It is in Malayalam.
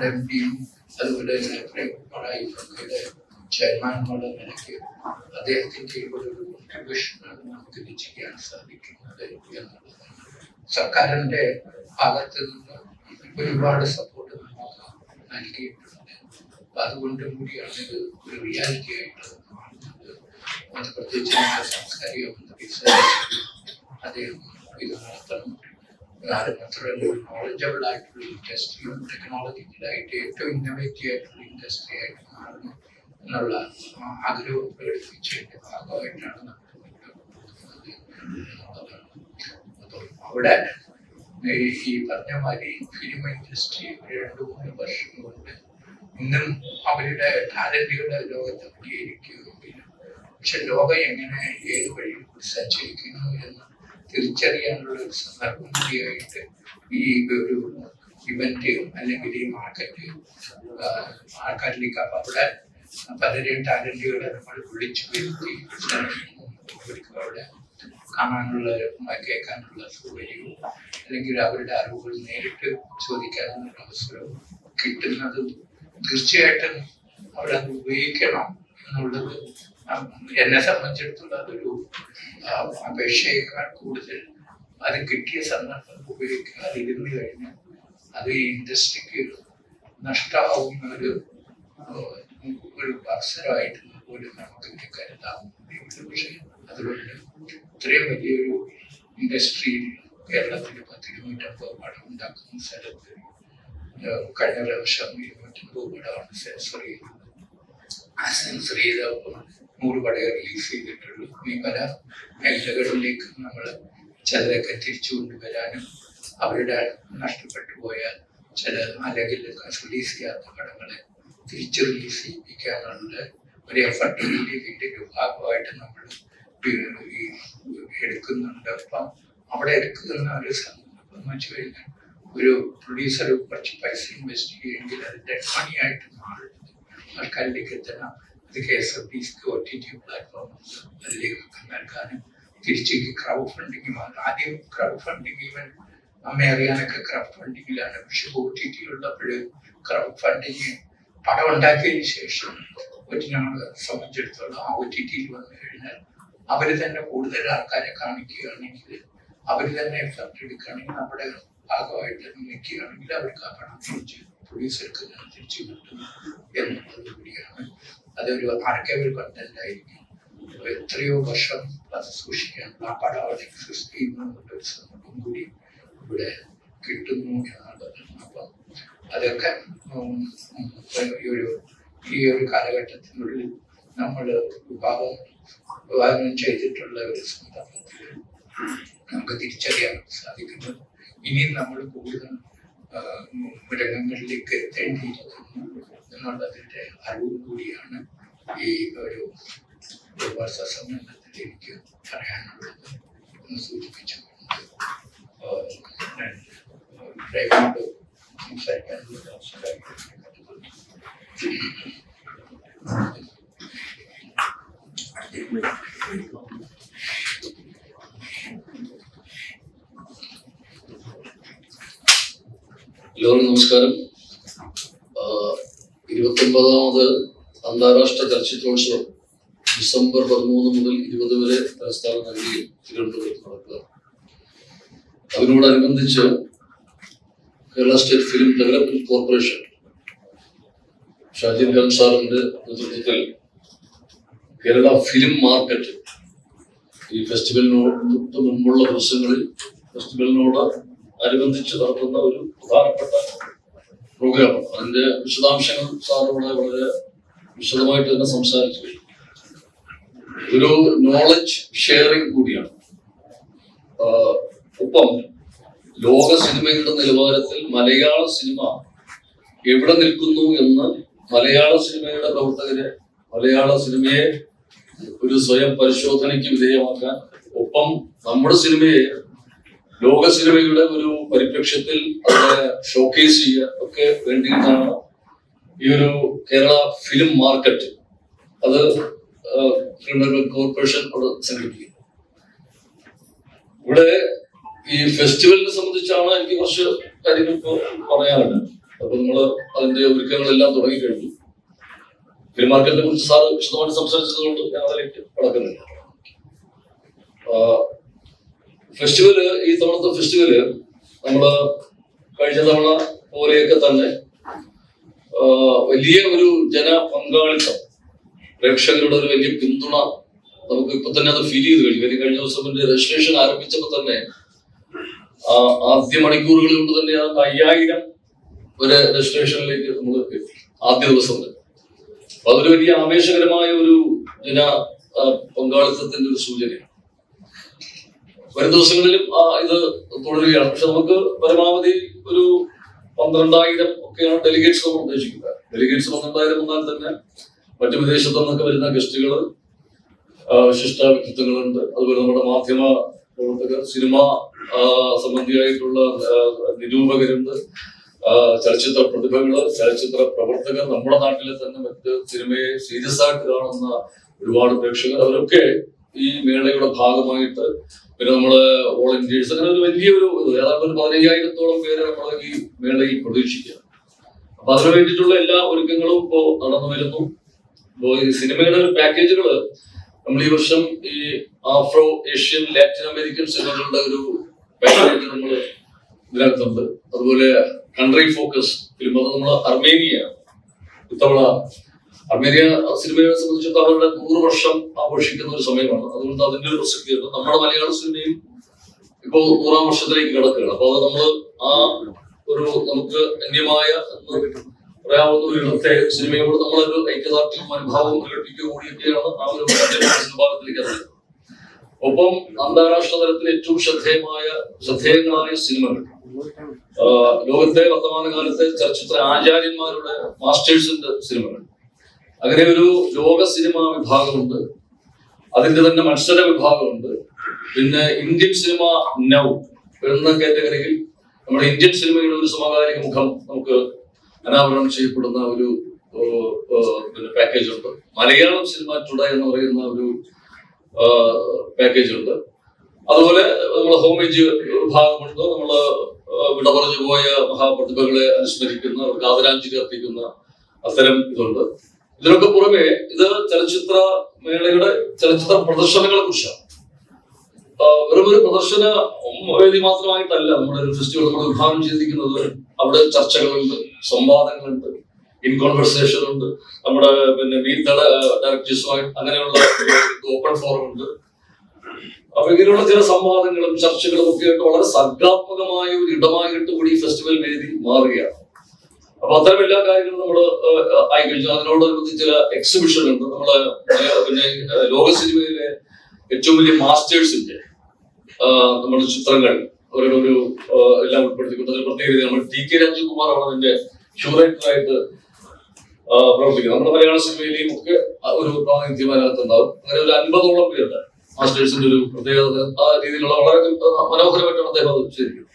നമ്മുടെ എം അതുപോലെ തന്നെ പ്രേമക്കുമാറായി ഫക്കയുടെ ചെയർമാൻ എന്നുള്ള നിലയ്ക്ക് കോൺട്രിബ്യൂഷനാണ് നമുക്ക് രചിക്കാൻ സാധിക്കുന്നത് എന്നുള്ളതാണ് സർക്കാരിന്റെ ഭാഗത്ത് നിന്ന് ഒരുപാട് സപ്പോർട്ട് നമുക്ക് നൽകിയിട്ടുണ്ട്. അപ്പൊ അതുകൊണ്ട് കൂടിയാണ് ഇത് ഒരു റിയാലിറ്റി ആയിട്ട് മാറുന്നത് പ്രത്യേകിച്ച് സാംസ്കാരിക മന്ത്രി അദ്ദേഹം ഇത് നടത്തണം. ഒരു നോളജബിൾ ആയിട്ടുള്ള ഇൻഡസ്ട്രിയും ടെക്നോളജിക്കലായിട്ട് ഏറ്റവും ഇന്നോവേറ്റീവ് ആയിട്ടുള്ള ഇൻഡസ്ട്രി ആയിട്ട് മാറുന്നു എന്നുള്ള ആഗ്രഹം പ്രകടിപ്പിച്ചതിന്റെ ഭാഗമായിട്ടാണ് അവിടെ ഈ പറഞ്ഞ മാതിരി ഫിലിം ഇൻഡസ്ട്രി രണ്ട് മൂന്ന് വർഷം കൊണ്ട് ഇന്നും അവരുടെ ടാലന്റുകളെ ലോകത്ത് അംഗീകരിക്കുകയും പക്ഷെ ലോകം എങ്ങനെ ഏത് വഴിയും സഞ്ചരിക്കുന്നു എന്ന് തിരിച്ചറിയാനുള്ള ഒരു സന്ദർഭം കൂടിയായിട്ട് ഈ ഒരു ഇവന്റ് അല്ലെങ്കിൽ ഈ മാർക്കറ്റ് മാർക്കറ്റിലേക്ക് അപ്പൊ അവിടെ പലരെയും ടാലന്റുകളെ നമ്മൾ വിളിച്ചു വരുത്തി അവിടെ കാണാനുള്ള കേൾക്കാനുള്ള സൗകര്യവും അല്ലെങ്കിൽ അവരുടെ അറിവുകൾ നേരിട്ട് ചോദിക്കാനുള്ള അവസരവും കിട്ടുന്നത് തീർച്ചയായിട്ടും അവരത് ഉപയോഗിക്കണം എന്നുള്ളത് എന്നെ സംബന്ധിച്ചിടത്തോളം അതൊരു അപേക്ഷയേക്കാൾ കൂടുതൽ അത് കിട്ടിയ സന്ദർഭം ഉപയോഗിക്കാതിരുന്നു കഴിഞ്ഞാൽ അത് ഈ ഇൻഡസ്ട്രിക്ക് നഷ്ടമാവുന്ന ഒരു ഒരു അവസരമായിട്ട് പോലും നമുക്ക് കരുതാം. വിഷയം അതുകൊണ്ട് ഇത്രയും വലിയൊരു ഇൻഡസ്ട്രിയിൽ കേരളത്തിൽ പത്ത് ഇരുന്നൂറ്റമ്പത് പടം ഉണ്ടാക്കുന്ന സ്ഥലത്ത് കഴിഞ്ഞ പ്രാവശ്യം ഇരുന്നൂറ്റമ്പത് പടമാണ് സെൻസർ ചെയ്തത്. ആ സെൻസർ ചെയ്തപ്പോൾ നൂറ് പടയെ റിലീസ് ചെയ്തിട്ടുള്ളൂ. ഇനി പല മേഖലകളിലേക്ക് നമ്മൾ ചിലരൊക്കെ തിരിച്ചു കൊണ്ടുവരാനും അവരുടെ നഷ്ടപ്പെട്ടു പോയ ചില അല്ലെങ്കിൽ റിലീസ് ചെയ്യാത്ത പടങ്ങളെ തിരിച്ച് റിലീസ് ചെയ്യിപ്പിക്കാനുള്ള ഒരു എഫർട്ട് കൂടി ഇതിന്റെ ഒരു ഭാഗമായിട്ട് നമ്മൾ എടുക്കുന്നുണ്ട്. അപ്പം അവിടെ എടുക്കുന്ന ഒരു സന്ദർഭം എന്ന് വെച്ച് കഴിഞ്ഞാൽ ഒരു പ്രൊഡ്യൂസർ കുറച്ച് പൈസ ഇൻവെസ്റ്റ് ചെയ്യുമെങ്കിൽ അത് ഡെഡ് മണി ആയിട്ട് മാറുന്നത് ആൾക്കാരിലേക്ക് എത്തണം. അത് കെ എസ് എഫ് ടിക്ക് ഒ ടി ടി പ്ലാറ്റ്ഫോം അതിലേക്ക് നൽകാനും തിരിച്ചേക്ക് ക്രൗഡ് ഫണ്ടിങ് ആദ്യം ക്രൗഡ് ഫണ്ടിങ് ഈവൻ നമ്മെ അറിയാനൊക്കെ ക്രൗഡ് ഫണ്ടിങ്ങിലാണ് പക്ഷെ ഒ ടി ടി ഉള്ളപ്പോൾ ക്രൗഡ് ഫണ്ടിങ് പടം ഉണ്ടാക്കിയതിന് ശേഷം ഒരു ഞങ്ങൾ സംബന്ധിച്ചിടത്തോളം ആ ഒ ടി ടിയിൽ വന്നു കഴിഞ്ഞാൽ അവർ തന്നെ കൂടുതൽ ആൾക്കാരെ കാണിക്കുകയാണെങ്കിൽ അവർ തന്നെ എഫക്ട് എടുക്കുകയാണെങ്കിൽ നമ്മുടെ ഭാഗമായിട്ട് നിൽക്കുകയാണെങ്കിൽ അവർക്ക് ആ പണം തിരിച്ച് പ്രൊഡ്യൂസർക്ക് എടുക്കുന്നത് തിരിച്ചു കിട്ടും എന്നുള്ളത് അതൊരു ആർക്കൈവൽ കണ്ടന്റ് എത്രയോ വർഷം അത് സൂക്ഷിക്കാൻ ആ പടാവളി സൃഷ്ടി ശ്രമം കൂടി ഇവിടെ കിട്ടുന്നു എന്നുള്ളത് അപ്പം അതൊക്കെ ഈ ഒരു ഈ ഒരു കാലഘട്ടത്തിനുള്ളിൽ നമ്മൾ വിഭാഗം വിഭാഗം ചെയ്തിട്ടുള്ള ഒരു സന്ദർഭത്തിൽ നമുക്ക് തിരിച്ചറിയാൻ സാധിക്കുന്നത് ഇനിയും നമ്മൾ കൂടുതൽ ആ, രംഗങ്ങളിലേക്ക് എത്തേണ്ടിയിരിക്കുന്നു എന്നുള്ളതിന്റെ അറിവ് കൂടിയാണ് ഈ ഒരു സമ്മേളനത്തിൽ എനിക്ക് പറയാനുള്ളത് എന്ന് സൂചിപ്പിച്ചുകൊണ്ട് എല്ലാവർക്കും നമസ്കാരം. ഇരുപത്തി ഒമ്പതാമത് അന്താരാഷ്ട്ര ചലച്ചിത്രോത്സവം ഡിസംബർ പതിമൂന്ന് മുതൽ ഇരുപത് വരെ തലസ്ഥാന നഗരിയിൽ തിരുവനന്തപുരത്ത് നടക്കുക. അതിനോടനുബന്ധിച്ച് Kerala state film development corporation Shajin Khan നേതൃത്വത്തിൽ കേരള ഫിലിം മാർക്കറ്റ് ഈ ഫെസ്റ്റിവലിനോട് മുമ്പുള്ള ദിവസങ്ങളിൽ ഫെസ്റ്റിവലിനോട് അനുബന്ധിച്ച് നടത്തുന്ന ഒരു പ്രധാനപ്പെട്ട പ്രോഗ്രാം അതിന്റെ വിശദാംശങ്ങൾ സാറിനോട് വളരെ വിശദമായിട്ട് തന്നെ സംസാരിച്ചു. ഒരു നോളജ് ഷെയറിംഗ് കൂടിയാണ്. ഒപ്പം ലോക സിനിമയുടെ നിലവാരത്തിൽ മലയാള സിനിമ എവിടെ നിൽക്കുന്നു എന്ന് മലയാള സിനിമയുടെ പ്രവർത്തകരെ മലയാള സിനിമയെ ഒരു സ്വയം പരിശോധനയ്ക്ക് വിധേയമാക്കാൻ ഒപ്പം നമ്മുടെ സിനിമയെ ലോക സിനിമയുടെ ഒരു പരിപ്രേക്ഷ്യത്തിൽ അതിനെ ഷോക്കേസ് ചെയ്യുക ഒക്കെ വേണ്ടിയിട്ടാണ് ഈ ഒരു കേരള ഫിലിം മാർക്കറ്റ് അത് കോർപ്പറേഷൻ അവിടെ സംഘടിപ്പിക്കുന്നത്. ഇവിടെ ഈ ഫെസ്റ്റിവലിനെ സംബന്ധിച്ചാണ് എനിക്ക് കുറച്ച് കാര്യങ്ങൾ ഇപ്പോൾ പറയാനുണ്ട്. അപ്പൊ നമ്മൾ അതിന്റെ ഒരുക്കങ്ങളെല്ലാം തുടങ്ങിക്കഴിഞ്ഞു. ഫിലിം മാർക്കറ്റിനെ കുറിച്ച് സാറ് വിശദമായിട്ട് സംസാരിച്ചതുകൊണ്ട് ഞാൻ അതിലേക്ക് കടക്കുന്നില്ല. ഫെസ്റ്റിവൽ ഈ തവണത്തെ ഫെസ്റ്റിവൽ നമ്മൾ കഴിഞ്ഞ തവണ പോലെയൊക്കെ തന്നെ വലിയ ഒരു ജന പങ്കാളിത്തം പ്രേക്ഷകരുടെ ഒരു വലിയ പിന്തുണ നമുക്ക് ഇപ്പൊ തന്നെ അത് ഫീൽ ചെയ്ത് കഴിഞ്ഞു. കഴിഞ്ഞ ദിവസം രജിസ്ട്രേഷൻ ആരംഭിച്ചപ്പോൾ തന്നെ ആദ്യ മണിക്കൂറുകളിൽ കൊണ്ട് തന്നെ അത് അയ്യായിരം ഒരു രജിസ്ട്രേഷനിലേക്ക് നമ്മൾ ആദ്യ ദിവസം തന്നെ. അതൊരു വലിയ ആവേശകരമായ ഒരു ജന പങ്കാളിത്തത്തിന്റെ ഒരു സൂചനയാണ്. വരും ദിവസങ്ങളിലും ഇത് തുടരുകയാണ്. പക്ഷെ നമുക്ക് പരമാവധി ഒരു പന്ത്രണ്ടായിരം ഒക്കെയാണ് ഡെലിഗേറ്റ്സ് നമ്മൾ ഉദ്ദേശിക്കുന്നത്. ഡെലിഗേറ്റ്സ് പന്ത്രണ്ടായിരം വന്നാൽ തന്നെ മറ്റു വിദേശത്തു നിന്നൊക്കെ വരുന്ന ഗസ്റ്റുകൾ വിശിഷ്ട വ്യക്തിത്വങ്ങളുണ്ട്. അതുപോലെ നമ്മുടെ മാധ്യമ പ്രവർത്തകർ സിനിമ സംബന്ധിയായിട്ടുള്ള നിരൂപകരുണ്ട്. ചലച്ചിത്ര പ്രതിഭകൾ ചലച്ചിത്ര പ്രവർത്തകർ നമ്മുടെ നാട്ടിലെ തന്നെ മറ്റ് സിനിമയെ സീരിയസ് ആയിട്ട് കാണുന്ന ഒരുപാട് പ്രേക്ഷകർ. അവരൊക്കെ ഈ മേളയുടെ ഭാഗമായിട്ട്. പിന്നെ നമ്മൾ ഇന്ത്യൻസ് അങ്ങനെ ഒരു വലിയൊരു ഏതാണ്ട് ഒരു പതിനയ്യായിരത്തോളം പേര് നമ്മൾ ഈ മേളയിൽ പ്രതീക്ഷിക്കുക അപ്പൊ അതിനു വേണ്ടിയിട്ടുള്ള എല്ലാ ഒരുക്കങ്ങളും ഇപ്പോ നടന്നു വരുന്നു. ഇപ്പോ ഈ സിനിമയുടെ പാക്കേജുകൾ നമ്മൾ ഈ വർഷം ഈ ആഫ്രോ ഏഷ്യൻ ലാറ്റിൻ അമേരിക്കൻ സിനിമകളുടെ ഒരു പാക്കേജ് നമ്മൾ ഇതിനകത്തുണ്ട്. അതുപോലെ കൺട്രി ഫോക്കസ് ഫിലിം അത് നമ്മൾ അർമേനിയ ഇത്തവണ അർമേനിയ സിനിമയെ സംബന്ധിച്ചിടത്തോളം അവരുടെ നൂറ് വർഷം ആഘോഷിക്കുന്ന ഒരു സമയമാണ്. അതുകൊണ്ട് അതിന്റെ ഒരു പ്രസക്തിയുണ്ട് നമ്മുടെ മലയാള സിനിമയും ഇപ്പോൾ നൂറാം വർഷത്തിലേക്ക് കിടക്കുകയാണ്. അപ്പൊ അത് നമ്മൾ ആ ഒരു നമുക്ക് അന്യമായ പറയാവുന്ന ഒരു ഇടത്തെ സിനിമയോട് നമ്മളൊരു ഐക്യദാർഢ്യവും അനുഭാവവും പ്രകടിപ്പിക്കുക കൂടിയൊക്കെയാണ് ആ ഒരു ഭാഗത്തിലേക്ക് അത് ഒപ്പം അന്താരാഷ്ട്ര തലത്തിൽ ഏറ്റവും ശ്രദ്ധേയമായ ശ്രദ്ധേയങ്ങളായ സിനിമകൾ. ലോകത്തെ വർത്തമാനകാലത്തെ ചലച്ചിത്ര ആചാര്യന്മാരുടെ മാസ്റ്റേഴ്സിന്റെ സിനിമകൾ. അങ്ങനെ ഒരു ലോക സിനിമാ വിഭാഗമുണ്ട്. അതിന്റെ തന്നെ മത്സര വിഭാഗമുണ്ട്. പിന്നെ ഇന്ത്യൻ സിനിമ നൗ എന്ന കാറ്റഗറിയിൽ നമ്മുടെ ഇന്ത്യൻ സിനിമയുടെ ഒരു സമകാലിക മുഖം നമുക്ക് അനാവരണം ചെയ്യപ്പെടുന്ന ഒരു പിന്നെ പാക്കേജ് ഉണ്ട്. മലയാളം സിനിമ ടുഡേ എന്ന് പറയുന്ന ഒരു പാക്കേജ് ഉണ്ട്. അതുപോലെ നമ്മൾ ഹോമേജ് വിഭാഗമുണ്ട്. നമ്മൾ വിട പറഞ്ഞു പോയ മഹാപ്രതിഭകളെ അനുസ്മരിക്കുന്ന അവർക്ക് ആദരാഞ്ജലി അർപ്പിക്കുന്ന അത്തരം ഇതുണ്ട്. ഇതിനൊക്കെ പുറമെ ഇത് ചലച്ചിത്ര മേളയുടെ ചലച്ചിത്ര പ്രദർശനങ്ങളെ കുറിച്ചാണ്. വെറും ഒരു പ്രദർശന വേദി മാത്രമായിട്ടല്ല നമ്മുടെ ഒരു ഫെസ്റ്റിവൽ നമ്മൾ ഉദ്ഘാടനം ചെയ്തിരിക്കുന്നത്. അവിടെ ചർച്ചകളുണ്ട് സംവാദങ്ങളുണ്ട് ഇൻ കോൺവെർസേഷൻ ഉണ്ട്. നമ്മുടെ പിന്നെ മീറ്റ് ഡയറക്ടേഴ്സുമായി അങ്ങനെയുള്ള ഓപ്പൺ ഫോറം ഉണ്ട്. അപ്പൊ ഇങ്ങനെയുള്ള ചില സംവാദങ്ങളും ചർച്ചകളും ഒക്കെ ആയിട്ട് വളരെ സർഗാത്മകമായ ഒരു ഇടമായിട്ട് കൂടി ഫെസ്റ്റിവൽ വേദി മാറുകയാണ്. അപ്പൊ അത്തരം എല്ലാ കാര്യങ്ങളും നമ്മൾ ആയിക്കഴിഞ്ഞു അതിനോടനുബന്ധിച്ച് ചില എക്സിബിഷൻ ഉണ്ട്. നമ്മൾ പിന്നെ ലോക സിനിമയിലെ ഏറ്റവും വലിയ മാസ്റ്റേഴ്സിന്റെ നമ്മുടെ ചിത്രങ്ങൾ. അവരുടെ ഒരു എല്ലാം ഉൾപ്പെടുത്തിക്കൊണ്ട് അതിൽ പ്രത്യേക രീതി നമ്മൾ ടി കെ രാജകുമാറാണ് അതിന്റെ ഷൂറൈറ്ററായിട്ട് പ്രവർത്തിക്കുന്നത്. നമ്മുടെ മലയാള സിനിമയിലെയും ഒക്കെ ഒരു പ്രാതിനിധ്യം അതിനകത്തുണ്ടാവും അങ്ങനെ ഒരു അൻപതോളം പേരുടെ മാസ്റ്റേഴ്സിന്റെ ഒരു പ്രത്യേകത ആ രീതിയിലുള്ള വളരെ മനോഹരമായിട്ടാണ് അദ്ദേഹം അത് ചെയ്തിരിക്കുന്നത്.